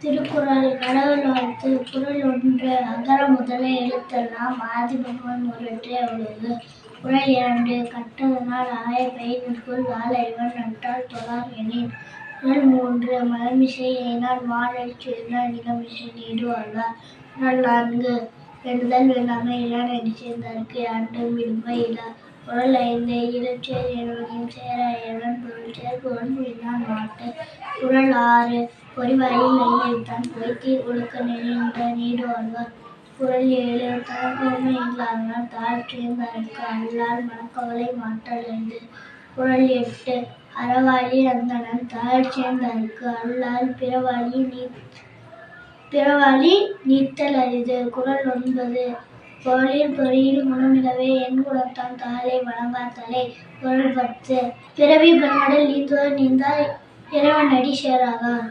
திருக்குறள் கடவுள் வாழ்த்து குரல் ஒன்று அகர முதல எழுத்தெல்லாம் ஆதிபகவன் முரற்றே உலகு குரல் இரண்டு கட்டதனால் ஆய பெயர்க்குள் வாழைவன் நட்டால் தொழார் எனின். குரல் மூன்று மலமிசை ஏனால் மாடற் சேர்ந்தார் நிலமிசை நீடு வாழ்வார் நான்கு பெறுதல் வெள்ளாமை இளன் அடி சேர்ந்தார்க்கு யாண்டும் விரும்ப இலா ஐந்து ஈரச்சேர் என்பதையும் சேர இயல்பன் பொருள் சேர் புரிந்தான் மாட்டு. குரல் ஆறு பொறிவாயில் மெய்யெழுத்தான் பொய்த்தீர் ஒழுக்க நின்ற நீடு வாழ்வார் குரல் ஏழு தனக்கோமை இல்லாதனால் தாழ்ச்சியந்தனக்கு அல்லால் மனக்கவலை மாற்றலன்று குரல் எட்டு அறவாளி அந்தணன் தாழ்ச்சியந்தனக்கு அல்லால் பிறவாளி நீ பிறவாளி நீத்தல் அரிது. குரல் ஒன்பது பொருளில் பொறியில் முனமிடவே என் குணத்தான் தாளை வணங்காத்தலை குரல் பத்து பிறவி பெருங்கடல் நீந்துவர் நீந்தால் இறைவன் இறைவனடி சேராதார்